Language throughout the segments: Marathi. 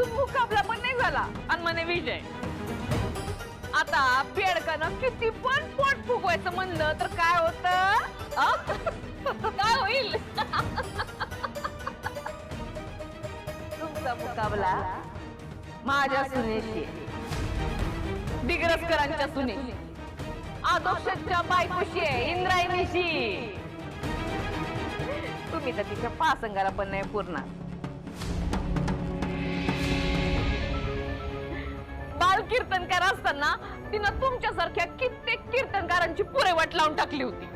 अजून मुकाबला पण नाही झाला. आणि म्हणे विजय आता पेडकानं किती पण पोट फुगवायचं म्हणलं तर काय होत? काय होईल? तुमचा मुकाबला माझ्या सुनेशी. दिग्रसकरांच्या सुने. आदोक्षच्या बायकोशी आहे इंद्रायणीशी. तुम्ही तर तिच्या पासंगाला पण नाही पूर्ण बाल कीर्तनकार असताना तिनं तुमच्यासारख्या कित्येक कीर्तनकारांची पुरे वाट लावून टाकली होती.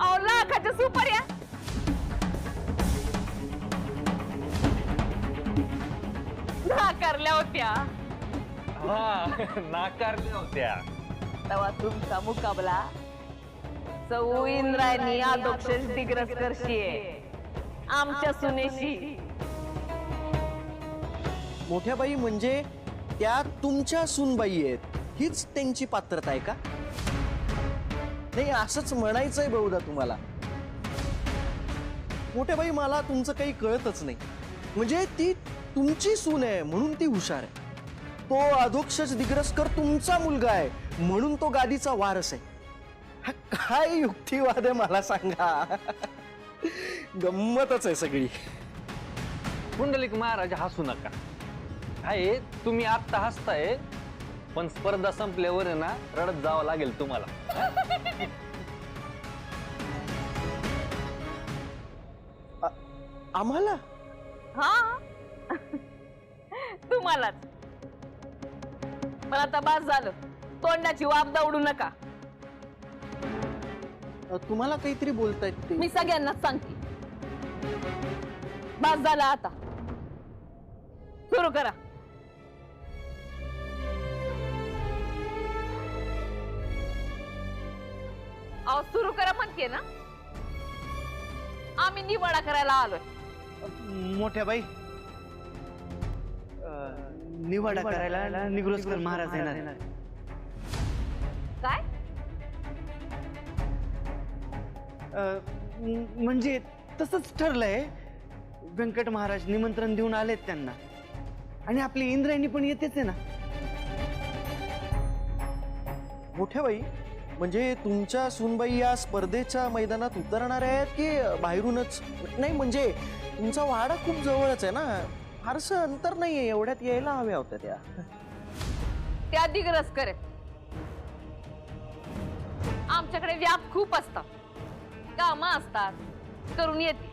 अहो लाखाच्या सुपाऱ्या नाकारल्या होत्या. हा नाकारल्या होत्या. तेव्हा तुमचा मुकाबला सौ इंद्रायणी आदोक्ष दिग्रसकरशी आहे आमच्या सुनेशी. मोठ्या बाई म्हणजे त्या तुमच्या सूनबाई आहेत? हीच त्यांची पात्रता आहे का? नाही असंच म्हणायचंय बहुधा तुम्हाला. मोठ्या बाई मला तुमचं काही कळतच नाही. म्हणजे ती तुमची सून आहे म्हणून ती हुशार आहे. तो अधोक्षज दिग्रसकर तुमचा मुलगा आहे म्हणून तो गादीचा वारस आहे. हा काय युक्तिवाद आहे मला सांगा. गंमतच आहे सगळी. पुंडलिक महाराज हसू नका. आहे तुम्ही आत्ता हसताय पण स्पर्धा संपल्यावर आहे ना रडत जावं लागेल तुम्हाला. आम्हाला? हा. तुम्हालाच. पण आता बास झालं. तोंडाची वाप दावडू नका. अ, तुम्हाला काहीतरी बोलतायत ते. मी सगळ्यांनाच सांगते. बास झाला आता. सुरू करा. अहो सुरू करा म्हणते ना. आम्ही निवाडा करायला आलोय. मोठ्या बाई. निवाडा करायला निगुरस्कर महाराज येणार. काय? अ, म- म्हणजे तसंच ठरलंय. व्यंकट महाराज निमंत्रण देऊन आलेत त्यांना. आणि आपली इंद्रायणी पण येतेच आहे ना. मोठ्या बाई म्हणजे तुमच्या सुनबाई या स्पर्धेच्या मैदानात उतरणार आहेत की बाहेरूनच? नाही म्हणजे तुमचा वाडा खूप जवळच आहे ना. फारसं अंतर नाहीये एवढ्यात यायला हव्या होत्या त्या. त्या दिग्रस करे. आमच्याकडे व्याप खूप असतात. कामं असतात. करून येते